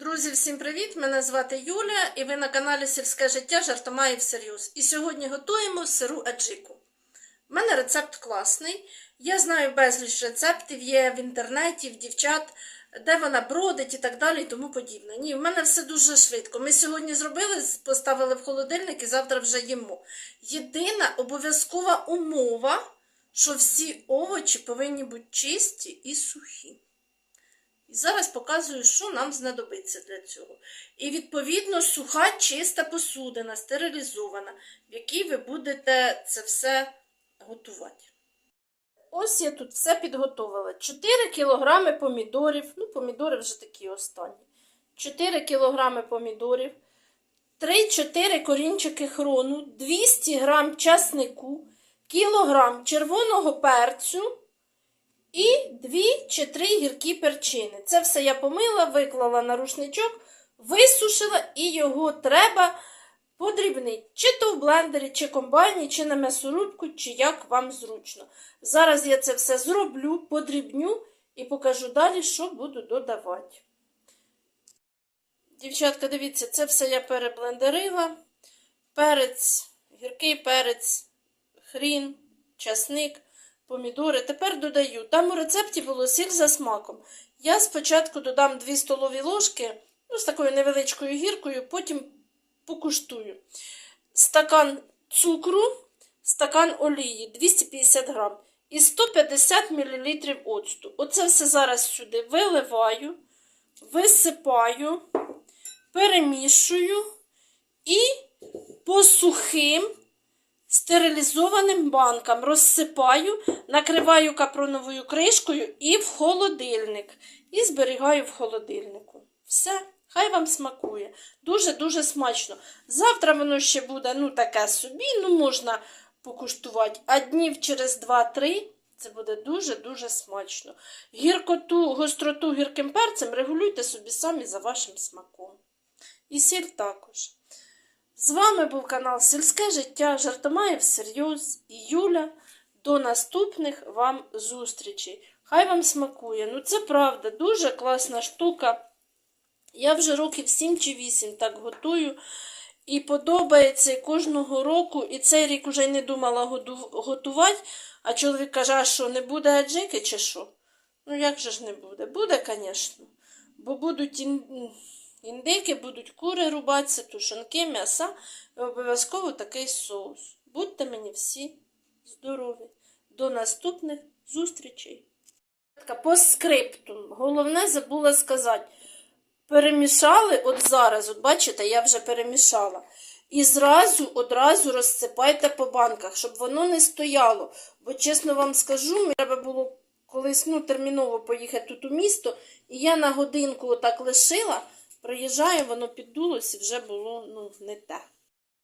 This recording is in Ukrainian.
Друзі, всім привіт! Мене звати Юля, і ви на каналі Сільське життя жартома і всерйоз. І сьогодні готуємо сиру аджику. У мене рецепт класний. Я знаю безліч рецептів, є в інтернеті, в дівчат, де вона бродить і так далі, і тому подібне. Ні, в мене все дуже швидко. Ми сьогодні зробили, поставили в холодильник і завтра вже їмо. Єдина обов'язкова умова, що всі овочі повинні бути чисті і сухі. І зараз показую, що нам знадобиться для цього. І, відповідно, суха, чиста посудина, стерилізована, в якій ви будете це все готувати. Ось я тут все підготовила. 4 кілограми помідорів, ну, помідори вже такі останні. 4 кілограми помідорів, 3-4 корінчики хрону, 200 грам часнику, кілограм червоного перцю. Чи три гіркі перчини. Це все я помила, виклала на рушничок, висушила і його треба подрібнити. Чи то в блендері, чи комбайні, чи на м'ясорубку, чи як вам зручно. Зараз я це все зроблю, подрібню і покажу далі, що буду додавати. Дівчатка, дивіться, це все я переблендерила. Перець, гіркий перець, хрін, часник помідори. Тепер додаю. Там у рецепті було сіль за смаком. Я спочатку додам 2 столові ложки, ну, з такою невеличкою гіркою, потім покуштую. Стакан цукру, стакан олії 250 грам і 150 мл оцту. Оце все зараз сюди виливаю, висипаю, перемішую і по сухим стерилізованим банкам розсипаю, накриваю капроновою кришкою і в холодильник. І зберігаю в холодильнику. Все, хай вам смакує. Дуже-дуже смачно. Завтра воно ще буде ну, таке собі, ну можна покуштувати. А днів через 2-3 це буде дуже-дуже смачно. Гіркоту, гостроту гірким перцем регулюйте собі самі за вашим смаком. І сіль також. З вами був канал Сільське життя Жартомає всерйоз і Юля. До наступних вам зустрічей. Хай вам смакує. Ну, це правда, дуже класна штука. Я вже років 7 чи 8 так готую. І подобається і кожного року. І цей рік уже не думала готувати. А чоловік каже, а що, не буде аджики чи що? Ну, як же ж не буде? Буде, звісно. Бо будуть. Індики будуть кури рубатися, тушонки, м'яса і обов'язково такий соус. Будьте мені всі здорові. До наступних зустрічей. По скрипту. Головне забула сказати. Перемішали от зараз, от бачите, я вже перемішала. І зразу одразу розсипайте по банках, щоб воно не стояло. Бо, чесно вам скажу, мені треба було колись ну, терміново поїхати тут у місто, і я на годинку отак лишила. Проїжджаю, воно піддулося і вже було ну, не те.